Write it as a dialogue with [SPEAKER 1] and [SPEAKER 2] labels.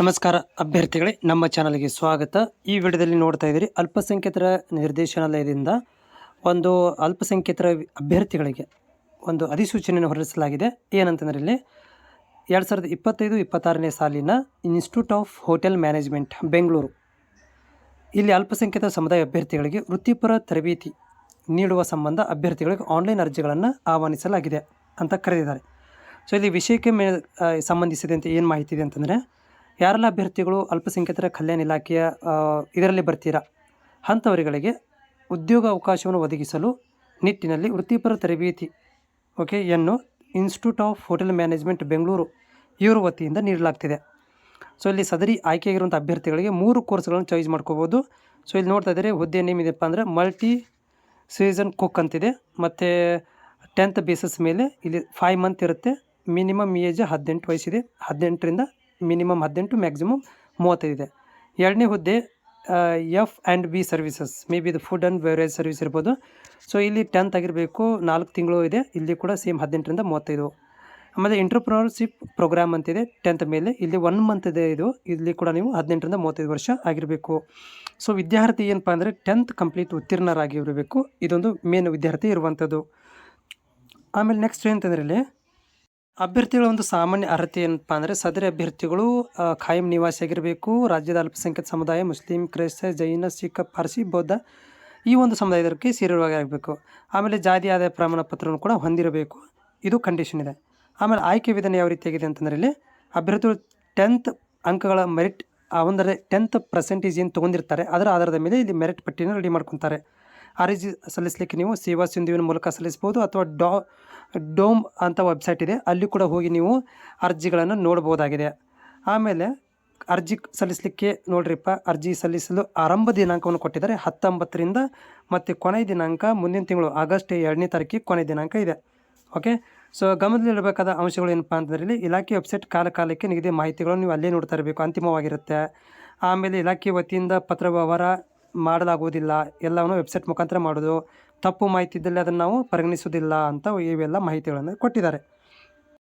[SPEAKER 1] ನಮಸ್ಕಾರ ಅಭ್ಯರ್ಥಿಗಳೇ, ನಮ್ಮ ಚಾನಲ್ಗೆ ಸ್ವಾಗತ. ಈ ವಿಡಿಯೋದಲ್ಲಿ ನೋಡ್ತಾ ಇದ್ದೀರಿ, ಅಲ್ಪಸಂಖ್ಯಾತರ ನಿರ್ದೇಶನಾಲಯದಿಂದ ಒಂದು ಅಲ್ಪಸಂಖ್ಯಾತರ ಅಭ್ಯರ್ಥಿಗಳಿಗೆ ಒಂದು ಅಧಿಸೂಚನೆಯನ್ನು ಹೊರಡಿಸಲಾಗಿದೆ. ಏನಂತಂದರೆ ಇಲ್ಲಿ ಎರಡು ಸಾವಿರದ ಇಪ್ಪತ್ತೈದು, ಇಪ್ಪತ್ತಾರನೇ ಸಾಲಿನ institute of hotel management Bengaluru. ಇಲ್ಲಿ ಅಲ್ಪಸಂಖ್ಯಾತ ಸಮುದಾಯ ಅಭ್ಯರ್ಥಿಗಳಿಗೆ ವೃತ್ತಿಪರ ತರಬೇತಿ ನೀಡುವ ಸಂಬಂಧ ಅಭ್ಯರ್ಥಿಗಳಿಗೆ ಆನ್ಲೈನ್ ಅರ್ಜಿಗಳನ್ನು ಆಹ್ವಾನಿಸಲಾಗಿದೆ ಅಂತ ಕರೆದಿದ್ದಾರೆ. ಸೊ ಇಲ್ಲಿ ವಿಷಯಕ್ಕೆ ಮೇ ಸಂಬಂಧಿಸಿದಂತೆ ಏನು ಮಾಹಿತಿ ಇದೆ ಅಂತಂದರೆ, ಯಾರೆಲ್ಲ ಅಭ್ಯರ್ಥಿಗಳು ಅಲ್ಪಸಂಖ್ಯಾತರ ಕಲ್ಯಾಣ ಇಲಾಖೆಯ ಇದರಲ್ಲಿ ಬರ್ತೀರಾ, ಅಂಥವರುಗಳಿಗೆ ಉದ್ಯೋಗ ಅವಕಾಶವನ್ನು ಒದಗಿಸಲು ನಿಟ್ಟಿನಲ್ಲಿ ವೃತ್ತಿಪರ ತರಬೇತಿ, ಓಕೆ, ಯನ್ನು institute of hotel management Bengaluru ಇವರ ವತಿಯಿಂದ ನೀಡಲಾಗ್ತಿದೆ. ಸೊ ಇಲ್ಲಿ ಸದರಿ ಆಯ್ಕೆಯಾಗಿರುವಂಥ ಅಭ್ಯರ್ಥಿಗಳಿಗೆ ಮೂರು ಕೋರ್ಸ್ಗಳನ್ನು ಚಾಯ್ಸ್ ಮಾಡ್ಕೋಬೋದು. ಸೊ ಇಲ್ಲಿ ನೋಡ್ತಾ ಇದ್ದರೆ, ಹುದ್ದೆ ನೇಮ್ ಇದೆಯಪ್ಪ ಅಂದರೆ ಮಲ್ಟಿ ಸೀಸನ್ ಕುಕ್ ಅಂತಿದೆ. ಮತ್ತು ಟೆಂತ್ ಬೇಸಿಸ್ ಮೇಲೆ ಇಲ್ಲಿ ಫೈವ್ ಮಂತ್ ಇರುತ್ತೆ. ಮಿನಿಮಮ್ ಏಜ್ ಹದಿನೆಂಟು ವಯಸ್ಸಿದೆ. ಹದಿನೆಂಟರಿಂದ ಮಿನಿಮಮ್ ಹದಿನೆಂಟು, ಮ್ಯಾಕ್ಸಿಮಮ್ ಮೂವತ್ತೈದಿದೆ. ಎರಡನೇ ಹುದ್ದೆ F and B services maybe ಇದು ಫುಡ್ ಆ್ಯಂಡ್ ಬೆವರೇಜ್ ಸರ್ವಿಸ್ ಇರ್ಬೋದು. ಸೊ ಇಲ್ಲಿ ಟೆಂತ್ ಆಗಿರಬೇಕು, ನಾಲ್ಕು ತಿಂಗಳು ಇದೆ. ಇಲ್ಲಿ ಕೂಡ ಸೇಮ್ ಹದಿನೆಂಟರಿಂದ ಮೂವತ್ತೈದು. ಆಮೇಲೆ ಇಂಟ್ರಪ್ರನರ್ಶಿಪ್ ಪ್ರೋಗ್ರಾಮ್ ಅಂತಿದೆ ಟೆಂತ್ ಮೇಲೆ. ಇಲ್ಲಿ ಒನ್ ಮಂತ್ ಇದೆ ಇದು. ಇಲ್ಲಿ ಕೂಡ ನೀವು ಹದಿನೆಂಟರಿಂದ ಮೂವತ್ತೈದು ವರ್ಷ ಆಗಿರಬೇಕು. ಸೊ ವಿದ್ಯಾರ್ಥಿ ಏನಪ್ಪ ಅಂದರೆ ಟೆಂತ್ ಕಂಪ್ಲೀಟ್ ಉತ್ತೀರ್ಣರಾಗಿರಬೇಕು. ಇದೊಂದು ಮೇನ್ ವಿದ್ಯಾರ್ಥಿ ಇರುವಂಥದ್ದು. ಆಮೇಲೆ ನೆಕ್ಸ್ಟ್ ಏನಂತಂದ್ರೆ ಇಲ್ಲಿ ಅಭ್ಯರ್ಥಿಗಳ ಒಂದು ಸಾಮಾನ್ಯ ಅರ್ಹತೆ ಏನಪ್ಪ ಅಂದರೆ ಸದರಿ ಅಭ್ಯರ್ಥಿಗಳು ಖಾಯಂ ಖಾಯಂ ನಿವಾಸಿಯಾಗಿರಬೇಕು, ರಾಜ್ಯದ ಅಲ್ಪಸಂಖ್ಯಾತ ಸಮುದಾಯ, ಮುಸ್ಲಿಂ, ಕ್ರೈಸ್ತ, ಜೈನ, ಸಿಖ್, ಪಾರ್ಸಿ, ಬೌದ್ಧ ಈ ಒಂದು ಸಮುದಾಯದಕ್ಕೆ ಸೇರಿರುವಾಗಿರಬೇಕು ಆಮೇಲೆ ಜಾತಿ ಆದಾಯ ಪ್ರಮಾಣ ಪತ್ರವನ್ನು ಕೂಡ ಹೊಂದಿರಬೇಕು. ಇದು ಕಂಡೀಷನ್ ಇದೆ. ಆಮೇಲೆ ಆಯ್ಕೆ ವಿಧಾನ ಯಾವ ರೀತಿಯಾಗಿದೆ ಅಂತಂದರೆ ಇಲ್ಲಿ ಅಭ್ಯರ್ಥಿಗಳು ಟೆಂತ್ ಅಂಕಗಳ ಮೆರಿಟ್ ಅಂದರೆ ಟೆಂತ್ ಪರ್ಸೆಂಟೇಜ್ ಏನು ತೊಗೊಂಡಿರ್ತಾರೆ, ಅದರ ಆಧಾರದ ಮೇಲೆ ಇಲ್ಲಿ ಮೆರಿಟ್ ಪಟ್ಟಿಯನ್ನು ರೆಡಿ ಮಾಡ್ಕೊತಾರೆ. ಅರ್ಜಿ ಸಲ್ಲಿಸಲಿಕ್ಕೆ ನೀವು ಸೇವಾ ಸಿಂಧುವಿನ ಮೂಲಕ ಸಲ್ಲಿಸ್ಬೋದು ಅಥವಾ ಡಾ ಡೋಮ್ ಅಂತ ವೆಬ್ಸೈಟ್ ಇದೆ. ಅಲ್ಲಿ ಕೂಡ ಹೋಗಿ ನೀವು ಅರ್ಜಿಗಳನ್ನು ನೋಡ್ಬೋದಾಗಿದೆ ಆಮೇಲೆ ಅರ್ಜಿ ಸಲ್ಲಿಸಲಿಕ್ಕೆ ನೋಡ್ರಿಪ್ಪ ಅರ್ಜಿ ಸಲ್ಲಿಸಲು ಆರಂಭ ದಿನಾಂಕವನ್ನು ಕೊಟ್ಟಿದ್ದಾರೆ. ಹತ್ತೊಂಬತ್ತರಿಂದ ಮತ್ತು ಕೊನೆಯ ದಿನಾಂಕ ಮುಂದಿನ ತಿಂಗಳು, ಆಗಸ್ಟ್ ಎರಡನೇ ತಾರೀಕಿಗೆ ಕೊನೆಯ ದಿನಾಂಕ ಇದೆ. ಓಕೆ? ಸೊ ಗಮನದಲ್ಲಿಡಬೇಕಾದ ಅಂಶಗಳು ಏನಪ್ಪ ಅಂತಂದರೆ ಇಲ್ಲಿ ಇಲಾಖೆ ವೆಬ್ಸೈಟ್ ಕಾಲ ಕಾಲಕ್ಕೆ ನಿಗದಿ ಮಾಹಿತಿಗಳನ್ನು ನೀವು ಅಲ್ಲೇ ನೋಡ್ತಾ ಇರಬೇಕು. ಅಂತಿಮವಾಗಿರುತ್ತೆ. ಆಮೇಲೆ ಇಲಾಖೆ ವತಿಯಿಂದ ಪತ್ರ ವ್ಯವಹಾರ ಮಾಡಲಾಗುವುದಿಲ್ಲ. ಎಲ್ಲವನ್ನು ವೆಬ್ಸೈಟ್ ಮುಖಾಂತರ ಮಾಡೋದು ತಪ್ಪು ಮಾಹಿತಿ ಇದ್ದಲ್ಲಿ ಅದನ್ನು ನಾವು ಪರಿಗಣಿಸೋದಿಲ್ಲ ಅಂತ ಇವೆಲ್ಲ ಮಾಹಿತಿಗಳನ್ನು ಕೊಟ್ಟಿದ್ದಾರೆ.